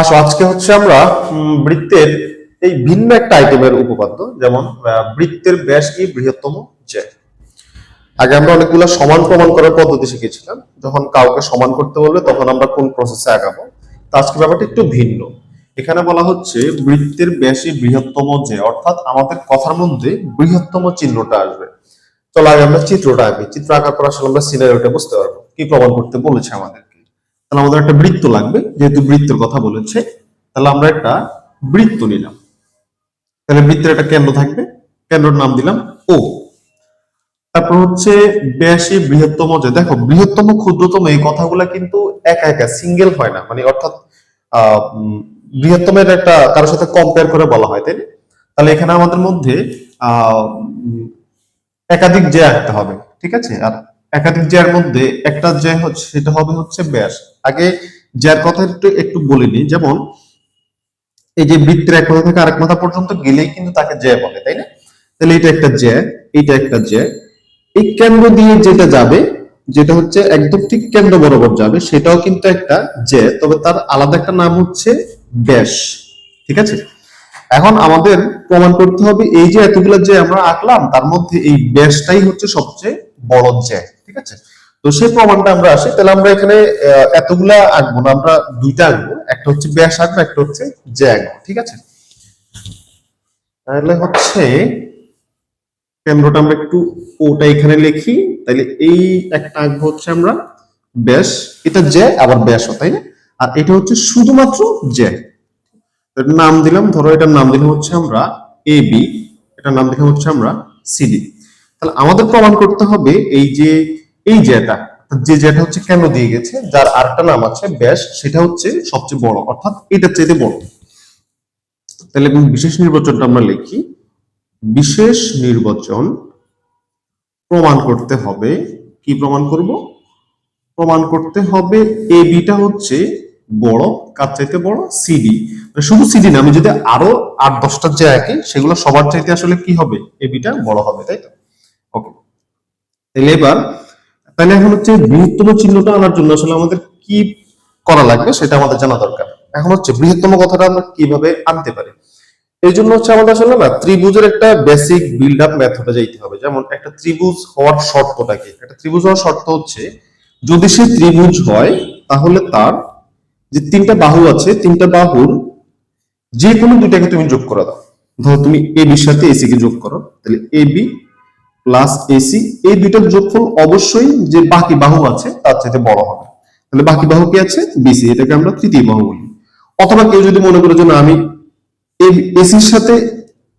আসো, আজকে হচ্ছে আমরা বৃত্তের এই ভিন্ন একটা আইটেমের উপপাদ্য, যেমন বৃত্তের ব্যাস কি? বৃহত্তম যে আগে আমরা অনেকগুলো সমান প্রমাণ করার পদ্ধতি শিখেছিলাম। যখন কাউকে সমান করতে বলবে, তখন আমরা কোন প্রসেসে আগাবো। তা আজকে ব্যাপারটা একটু ভিন্ন। এখানে বলা হচ্ছে, বৃত্তের ব্যাসই বৃহত্তম যে অর্থাৎ আমাদের কথার মধ্যে বৃহত্তম চিহ্নটা আসবে। চলো আগে আমরা চিত্রটা আঁকি। চিত্র আঁকার পর আসলে আমরা সিনারিওটা বুঝতে পারব। কি প্রমাণ করতে বলেছে আমাদেরকে? তাহলে আমাদের একটা বৃত্ত লাগবে, যেহেতু বৃত্তের কথা বলেছে, তাহলে আমরা একটা বৃত্ত নিলাম। তাহলে বৃত্তের একটা কেন্দ্র থাকবে, কেন্দ্রের নাম দিলাম ও তারপর হচ্ছে ব্যাসী বৃহত্তম যে, দেখো, বৃহত্তম, ক্ষুদ্রতম এই কথাগুলা কিন্তু একা একা সিঙ্গেল হয় না। মানে অর্থাৎ বৃহত্তমের একটা কারোর সাথে কম্পেয়ার করে বলা হয়, তাই তাহলে এখানে আমাদের মধ্যে একাধিক যে আঁকতে হবে, ঠিক আছে? আর একাধিক জ্যার মধ্যে একটা যে হচ্ছে, সেটা হবে হচ্ছে ব্যাস। আগে জ্যার কথা একটু একটু বলে নিই যেমন এই যে বৃত্তের এক মাথা থেকে আরেক মাথা পর্যন্ত গেলেই কিন্তু তাকে জ্যা বলে, তাই না? তাহলে এটা একটা জ্যা এইটা একটা জ্যা এই কেন্দ্র দিয়ে যেটা যাবে, যেটা হচ্ছে একদম ঠিক কেন্দ্র বরাবর যাবে, সেটাও কিন্তু একটা জ্যা তবে তার আলাদা একটা নাম হচ্ছে ব্যাস, ঠিক আছে? এখন আমাদের প্রমাণ করতে হবে, এই যে এতগুলো যে আমরা আঁকলাম, তার মধ্যে এই ব্যাসটাই হচ্ছে সবচেয়ে বড় জ্যা ঠিক আছে? তো সেই প্রমাণটা আমরা আসি। তাহলে আমরা এখানে এতগুলা আঁকবো না, আমরা দুইটা আঁকবো। একটা হচ্ছে ব্যাস আঁকবো একটা হচ্ছে আঁকবো ঠিক আছে? তাহলে হচ্ছে, কেন্দ্রটা আমরা একটু ওটা এখানে লিখি। তাহলে এই একটা আঁকবো হচ্ছে আমরা ব্যাস। এটা জ্যা আবার ব্যাসও, তাই না? আর এটা হচ্ছে শুধুমাত্র জ্যা নাম দিলাম, ধরো এটার নাম দিলাম হচ্ছে আমরা এ বি, এটার নাম দিলাম হচ্ছে আমরা সিডি তাহলে আমাদের প্রমাণ করতে হবে এই যে, এই যেটা যে যেটা হচ্ছে কেন দিয়ে গেছে, যার আরেকটা নাম আছে ব্যাস, সেটা হচ্ছে সবচেয়ে বড়, অর্থাৎ এটার চাইতে বড়। তাহলে বিশেষ নির্বাচনটা আমরা লিখি। বিশেষ নির্বাচন প্রমাণ করতে হবে। কি প্রমাণ করব? প্রমাণ করতে হবে এ বিটা হচ্ছে বড়, কার চাইতে বড়? সিডি শুধু সিডি না, আমি যদি আরও আট, দশটা যে আঁকি, সেগুলো সবার চাইতে আসলে কি হবে? এ বিটা বড় হবে, তাই তো? তাহলে এবার, তাহলে এখন হচ্ছে বৃহত্তম চিহ্নটা আনার জন্য আসলে আমাদের কি করা লাগবে সেটা আমাদের জানা দরকার। এখন হচ্ছে বৃহত্তম কথাটা আমরা কীভাবে আনতে পারি? এই জন্য হচ্ছে আমাদের আসলে না, ত্রিভুজের একটা বেসিক বিল্ড আপ মেথডে যাইতে হবে। যেমন একটা ত্রিভুজ হওয়ার শর্তটা কি? একটা ত্রিভুজ হওয়ার শর্ত হচ্ছে, যদি সে ত্রিভুজ হয়, তাহলে তার যে তিনটা বাহু আছে, তিনটা বাহুর যে কোনো দুইটাকে তুমি যোগ করে দাও। ধরো তুমি এ বির সাথে এসি কে যোগ করো, তাহলে এ বি প্লাস এসি এই দুইটার যোগফল অবশ্যই যে বাকি বাহু আছে, তার চাইতে বড় হবে। তাহলে বাকি বাহু কি আছে? বিসি এটাকে আমরা তৃতীয় বাহু বলি। অথবা কেউ যদি মনে করে যে, না, আমি এসির সাথে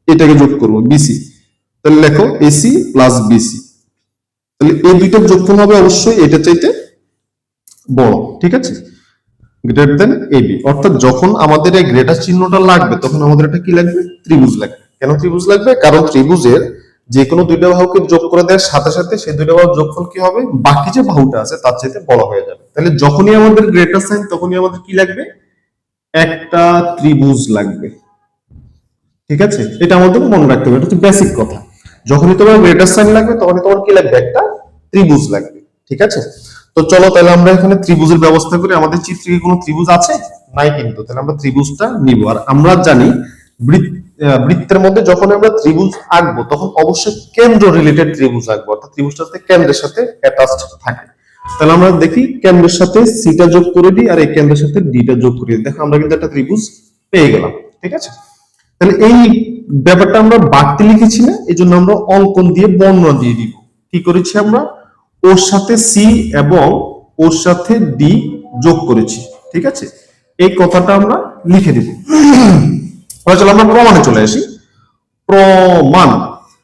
এটাকে যোগ করব বিসি তাহলে লেখো এসি প্লাস বিসি তাহলে এই দুইটার যোগফল হবে অবশ্যই এটা চাইতে বড়, ঠিক আছে? গ্রেটার দেন এবি অর্থাৎ যখন আমাদের এই গ্রেটার চিহ্নটা লাগবে, তখন আমাদের এটা কি লাগবে? ত্রিভুজ লাগবে। কেন ত্রিভুজ লাগবে? কারণ ত্রিভুজের যে কোনো দুইটা বাহুকে যোগ করে দেওয়ার সাথে সাথে সেই দুইটা বাহুর যোগফল কি হবে? বাকি যে বাহুটা আছে, তার চাইতে বড় হয়ে যাবে। তাহলে যখনই আমাদের গ্রেটার সাইন তখনই আমাদের কি লাগবে? একটা ত্রিভুজ লাগবে। ঠিক আছে? এটা আমাদের মনে রাখতে হবে, এটা হচ্ছে বেসিক কথা। যখনই তোমার গ্রেটার সাইন লাগবে, তখনই তোমার কি লাগবে? একটা ত্রিভুজ লাগবে। ঠিক আছে? তো চলো তাহলে আমরা এখানে ত্রিভুজের ব্যবস্থা করি। আমাদের চিত্রে কোনো ত্রিভুজ আছে? নাই কিন্তু। তাহলে আমরা ত্রিভুজটা নিব। আর আমরা জানি বৃত্ত বৃত্তের মধ্যে যখন আমরা ত্রিভুজ আঁকবো, তখন অবশ্যই কেন্দ্র রিলেটেড ত্রিভুজ আঁকবো, অর্থাৎ ত্রিভুজটা কেন্দ্রের সাথে থাকে। তাহলে আমরা দেখি কেন্দ্রের সাথে সিটা যোগ করে দিই আর এই কেন্দ্রের সাথে ডিটা যোগ করে দিই। দেখো, আমরা কিন্তু একটা ত্রিভুজ পেয়ে গেলাম, ঠিক আছে? তাহলে এই ব্যাপারটা আমরা বাড়তি লিখেছি না এই জন্য আমরা অঙ্কন দিয়ে বর্ণনা দিয়ে দিব। কি করেছি আমরা? ওর সাথে সি এবং ওর সাথে ডি যোগ করেছি, ঠিক আছে? এই কথাটা আমরা লিখে দিব। এবার চলো আমরা প্রমাণে চলে আসি। প্রমাণ।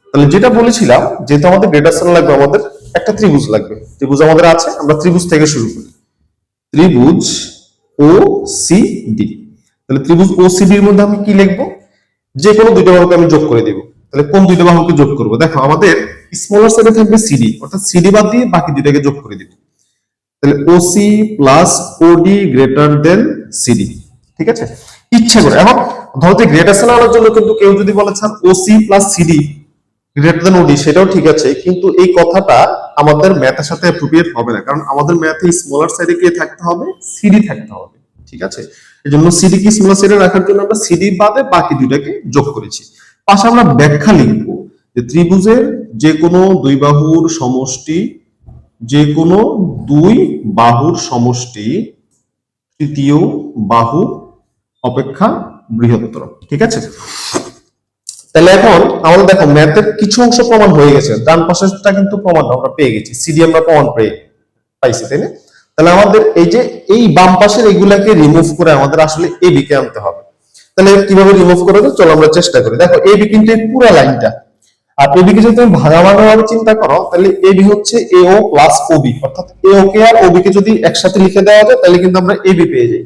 তাহলে যেটা বলেছিলাম, যেহেতু আমাদের গ্রেটার সাইন লাগবে, আমাদের একটা ত্রিভুজ লাগবে। ত্রিভুজ আমাদের আছে, আমরা ত্রিভুজ থেকে শুরু করি। ত্রিভুজ ও সি ডি তাহলে ত্রিভুজ ও সি ডির মধ্যে আমি কি লিখব? যে কোনো দুইটা বাহুকে আমি যোগ করে দিব। তাহলে কোন দুইটা বাহুকে যোগ করব? দেখো, আমাদের স্মলার সাইডে থাকবে সিডি অর্থাৎ সিডি বাদ দিয়ে বাকি দুইটাকে যোগ করে দিব। তাহলে OC plus OD greater than CD ঠিক আছে? ইচ্ছা করে। এখন ধরো যে গ্রেটার সাইন আনার জন্য কিন্তু কেউ যদি বলে, sir OC plus CD greater than OD সেটাও ঠিক আছে, কিন্তু এই কথাটা আমাদের ম্যাথের সাথে অ্যাপ্রোপ্রিয়েট হবে না। কারণ আমাদের ম্যাথে স্মলার সাইডে কে থাকতে হবে? সিডি থাকতে হবে। ঠিক আছে? এই জন্য সিডি কি স্মল সেটে রাখার জন্য আমরা সিডি বাদে বাকি দুটাকে যোগ করেছি। পাশে আমরা ব্যাখ্যা লিখব যে ত্রিভুজের যে কোনো দুই বাহুর সমষ্টি যে কোনো দুই বাহুর সমষ্টি তৃতীয় বাহু অপেক্ষা বৃহত্তর, ঠিক আছে? তাহলে এখন আমাদের দেখো ম্যাথের কিছু অংশ প্রমাণ হয়ে গেছে, ডান পাশেরটা কিন্তু প্রমাণ আমরা পেয়ে গেছি সিডি আমরা প্রমাণ পেয়ে পাইছি, তাই না? তাহলে আমাদের এই যে এই বাম পাশের এগুলাকে রিমুভ করে আমাদের আসলে এবি কে আনতে হবে। তাহলে কীভাবে রিমুভ করে দেবো চলো আমরা চেষ্টা করি। দেখো এবি কিন্তু এই পুরো লাইনটা আর এবি কে যদি তুমি ভাগা ভাগা ভাবে চিন্তা করো, তাহলে এবি হচ্ছে এও প্লাস ওবি অর্থাৎ এও কে আর ওবি কে যদি একসাথে লিখে দেওয়া যায়, তাহলে কিন্তু আমরা এবি পেয়ে যাই।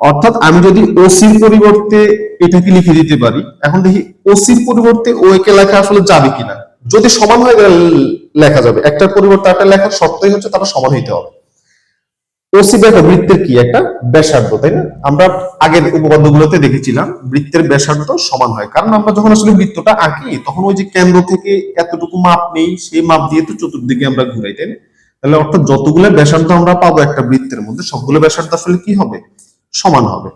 অর্থাৎ আমি যদি ওসির পরিবর্তে এটাকে লিখে দিতে পারি, এখন দেখি ওসির পরিবর্তে ও একে লেখা আসলে যাবে কিনা। যদি সমান হয়ে গেলে লেখা যাবে। একটার পরিবর্তে একটা লেখার শর্তই হচ্ছে তারা সমান হইতে হবে। ওসি দেখো, বৃত্তের কি? একটা ব্যাসার্ধ, তাই না? আমরা আগের উপপাদ্যগুলোতে দেখেছিলাম, বৃত্তের ব্যাসার্ধ সমান হয়। কারণ আমরা যখন আসলে বৃত্তটা আঁকি, তখন ওই যে কেন্দ্র থেকে এতটুকু মাপ নেই, সেই মাপ দিয়ে তো চতুর্দিকে আমরা ঘুরাই, তাই না? তাহলে অর্থাৎ যতগুলো ব্যাসার্ধ আমরা পাবো একটা বৃত্তের মধ্যে, সবগুলো ব্যাসার্ধ আসলে কি হবে? সমান হবে।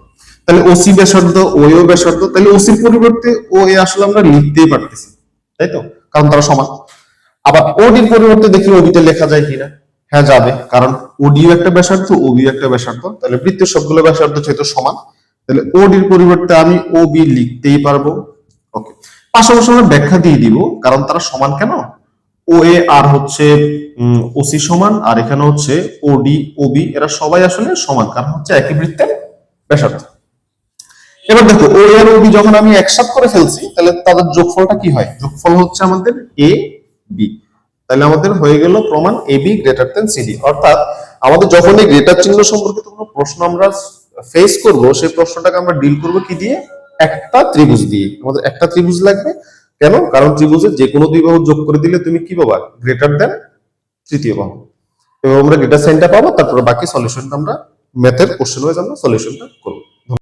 তাহলে ওসি ব্যাসার্ধ ওএও ব্যাসার্ধ, তাহলে ওসির পরিবর্তে ও এ আসলে আমরা লিখতেই পারতেছি, তাই তো? কারণ তারা সমান। আবার ওডির পরিবর্তে দেখি ওডিতে লেখা যায় কিনা। হ্যাঁ যাবে। কারণ ওডিও একটা ব্যাসার্ধ ওবিও একটা ব্যাসার্ধ। তাহলে বৃত্তের সবগুলো ব্যাসার্ধ সমান, তাহলে ওডির পরিবর্তে আমি ওবি লিখতেই পারব। ওকে পাশাপাশি আমরা ব্যাখ্যা দিয়ে দিব, কারণ তারা সমান কেন? ও এ আর হচ্ছে ওসি সমান, আর এখানে হচ্ছে ওডি ওবি এরা সবাই আসলে সমান, কারণ হচ্ছে একই বৃত্তের ব্যাসার্ধ। এবার দেখো ও এর ওবি যখন আমি একসাথ করে ফেলছি, তাহলে তাদের যোগফলটা কি হয়? যোগফল হচ্ছে আমাদের এ বি তাহলে আমাদের হয়ে গেল প্রমাণ A B greater than CD অর্থাৎ আমাদের যখন এই গ্রেটার চিহ্ন সম্পর্কিত কোনো প্রশ্ন আমরা ফেস করব, সেই প্রশ্নটাকে আমরা ডিল করব কি দিয়ে? একটা ত্রিভুজ দিয়ে। আমাদের একটা ত্রিভুজ লাগবে। কেন? কারণ ত্রিভুজের যে কোনো দুই বাহু যোগ করে দিলে তুমি কি পাবা? গ্রেটার দেন তৃতীয় বাহু। এবং আমরা গ্রেটার সাইনটা পাবো, তারপরে বাকি সলিউশনটা আমরা ম্যাথের কোশ্চেন ওয়াইজ আমরা সলিউশনটা করব।